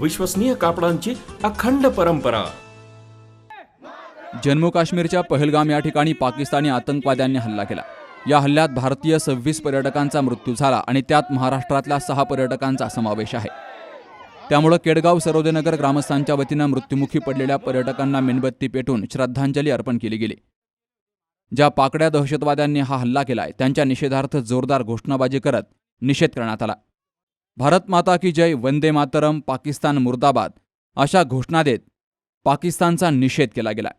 विश्वसनीय कापडांची अखंड परंपरा. जम्मू काश्मीरच्या पहलगाम या ठिकाणी पाकिस्तानी आतंकवाद्यांनी हल्ला केला. या हल्ल्यात भारतीय सव्वीस पर्यटकांचा मृत्यू झाला आणि त्यात महाराष्ट्रातल्या सहा पर्यटकांचा समावेश आहे. त्यामुळं केडगाव सरोदेनगर ग्रामस्थांच्या वतीनं मृत्युमुखी पडलेल्या पर्यटकांना मेणबत्ती पेटून श्रद्धांजली अर्पण केली गेली. ज्या पाकड्या दहशतवाद्यांनी हा हल्ला केलाय त्यांच्या निषेधार्थ जोरदार घोषणाबाजी करत निषेध करण्यात आला. भारत माता की जय वंदे मातरम पाकिस्तान मुर्दाबाद अशा घोषणा देत पाकिस्तानचा निषेध केला गेला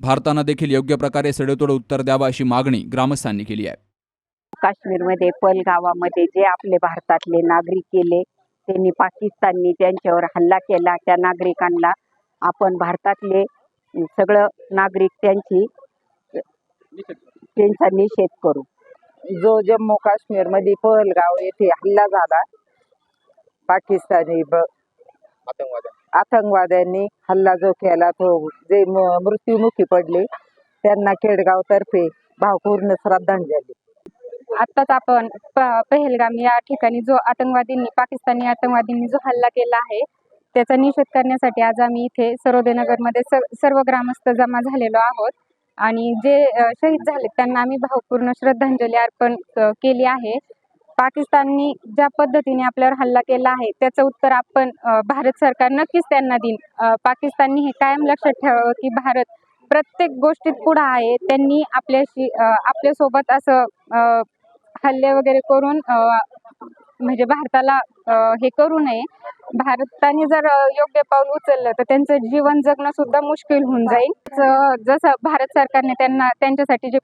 भारतानं देखील योग्य प्रकारे सडेतोड उत्तर द्यावं अशी मागणी ग्रामस्थांनी केली आहे. काश्मीरमध्ये पलगावामध्ये जे आपले भारतातले नागरिक गेले त्यांनी पाकिस्ताननी त्यांच्यावर हल्ला केला. त्या नागरिकांना आपण भारतातले सगळं नागरिक त्यांची त्यांचा निषेध करू. जो जम्मू काश्मीरमध्ये पहलगाव येथे हल्ला झाला पाकिस्तानी ब- आतंकवाद्यांनी. हल्ला जो केला तो जे मृत्युमुखी पडले त्यांना केडगाव तर्फे भावपूर्ण श्रद्धांजली. आत्ताच आपण पहलगाम या ठिकाणी जो आतंकवादींनी पाकिस्तानी आतंकवादींनी जो हल्ला केला आहे त्याचा निषेध करण्यासाठी आज आम्ही इथे सरोदेनगरमध्ये स- सर्व ग्रामस्थ जमा झालेलो आहोत. आणि जे शहीद झाले त्यांना आम्ही भावपूर्ण श्रद्धांजली अर्पण केली आहे. पाकिस्ताननी ज्या पद्धतीने आपल्यावर हल्ला केला आहे त्याचं उत्तर आपण भारत सरकार नक्कीच त्यांना देईन. पाकिस्ताननी हे कायम लक्षात ठेवावं की भारत प्रत्येक गोष्टीत पुढं आहे. त्यांनी आपल्याशी आपल्यासोबत असं अ, हल्ले वगैरे करून म्हणजे भारताला हे करू नये. भारताने जर योग्य पाऊल उचललं तर त्यांचं जीवन जगणं सुद्धा मुश्किल होऊन जाईल. जसं भारत सरकारने त्यांना त्यांच्यासाठी जे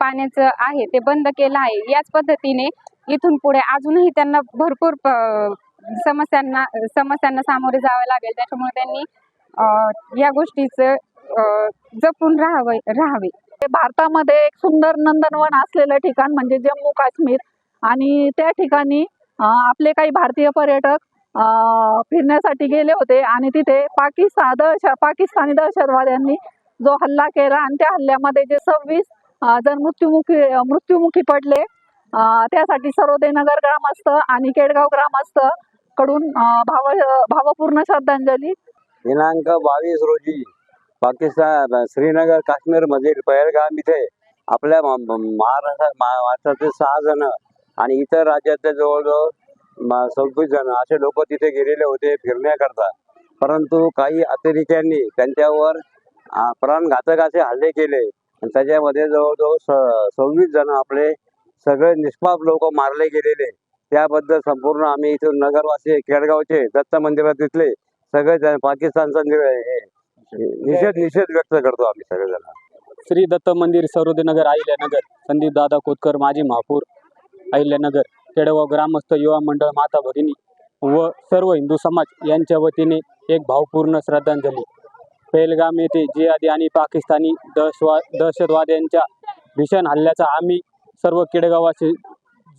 पाण्याचं आहे ते बंद केलं आहे याच पद्धतीने इथून पुढे अजूनही त्यांना भरपूर समस्यांना समस्यांना सामोरे जावे लागेल. त्याच्यामुळे त्यांनी या गोष्टीचं जपून राहावे राहावे. भारतामध्ये एक सुंदर नंदनवन असलेलं ठिकाण म्हणजे जम्मू काश्मीर. आणि त्या ठिकाणी आपले काही भारतीय पर्यटक फिरण्यासाठी गेले होते. आणि तिथे पाकिस्तान दहश पाकिस्तानी दहशतवाद्यांनी जो हल्ला केला आणि त्या हल्ल्यामध्ये जे सव्वीस जण मृत्युमुखी मृत्युमुखी पडले. त्यासाठी सरोदेनगर ग्रामस्थ आणि केडगाव ग्रामस्थकडून भाव भावपूर्ण श्रद्धांजली. दिनांक बावीस रोजी पाकिस्तान श्रीनगर काश्मीर मधील पहलगाम इथे आपल्या म- महाराष्ट्र महाराष्ट्रातील सहा जण आणि इतर राज्यातले जवळजवळ सव्वीस जण असे लोक तिथे गेलेले होते फिरण्याकरता. परंतु काही अतिरेक्यांनी त्यांच्यावर प्राणघातक असे हल्ले केले. आणि त्याच्यामध्ये जवळजवळ स सव्वीस जण आपले सगळे निष्पाप लोक मारले गेलेले. त्याबद्दल संपूर्ण आम्ही इथून नगरवासी केडगावचे दत्त मंदिरात तिथले सगळे जण पाकिस्तानचा हे- निषेध निषेध व्यक्त करतो आम्ही सगळेजण. श्री दत्त मंदिर सरोदेनगर अहिल्यानगर संदीप दादा खोतकर माजी महापौर अहिल्यानगर केडगाव ग्रामस्थ युवा मंडळ माता भगिनी व सर्व हिंदू समाज यांच्या वतीने एक भावपूर्ण श्रद्धांजली. पेलगाम येथे जिहादी आणि पाकिस्तानी दहशवा दहशतवाद्यांच्या भीषण हल्ल्याचा आम्ही सर्व केडेगावाशी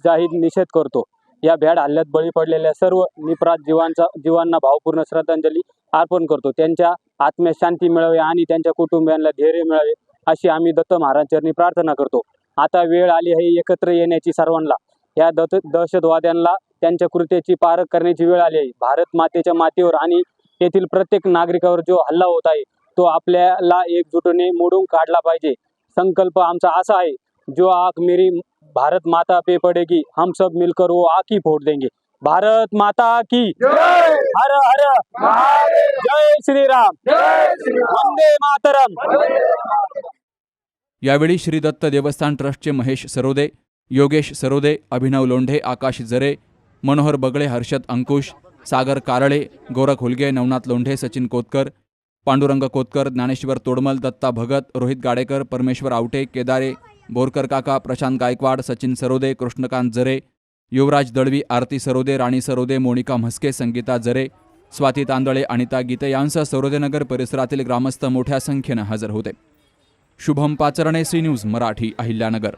जाहीर निषेध करतो. या भ्याड हल्ल्यात बळी पडलेल्या सर्व निपराध जीवांचा जीवांना भावपूर्ण श्रद्धांजली अर्पण करतो. त्यांच्या आत्म्यास शांती मिळावी आणि त्यांच्या कुटुंबियांना धैर्य मिळावे अशी आम्ही दत्त महाराजांनी प्रार्थना करतो. आता वेळ आली आहे एकत्र येण्याची सर्वांना. या दत दहशतवाद्यांना त्यांच्या कृत्याची पारख करण्याची वेळ आली आहे. भारत मातेच्या मातेवर आणि येथील प्रत्येक नागरिकावर जो हल्ला होत आहे तो आपल्याला एकजुटीने मोडून काढला पाहिजे. संकल्प आमचा असा आहे जो आग मेरी भारत माता पे पडेगी हम सब मिलकर वो आग ही फोड़ देंगे। भारत माता की। हर हर। जय श्रीराम वंदे मातरम। यावेळी श्री दत्त देवस्थान ट्रस्टचे महेश सरोदे योगेश सरोदे अभिनव लोंढे आकाश जरे मनोहर बगळे हर्षद अंकुश सागर कारळे गोरख हुलगे नवनाथ लोंढे सचिन कोतकर पांडुरंग कोतकर ज्ञानेश्वर तोडमल दत्ता भगत रोहित गाडेकर परमेश्वर आवटे केदारे बोरकर काका प्रशांत गायकवाड सचिन सरोदे कृष्णकांत जरे युवराज दळवी आरती सरोदे राणी सरोदे मोनिका म्हस्के संगीता जरे स्वाती तांदळे अनिता गीते यांसह सरोदेनगर परिसरातील ग्रामस्थ मोठ्या संख्येनं हजर होते. Shubham Pacharne C news Marathi Ahilyanagar.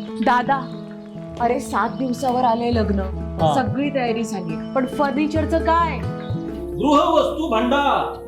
दादा अरे सात दिवसावर आले लग्न. सगळी तयारी झाली पण फर्निचरचं काय? गृहवस्तू भांडार.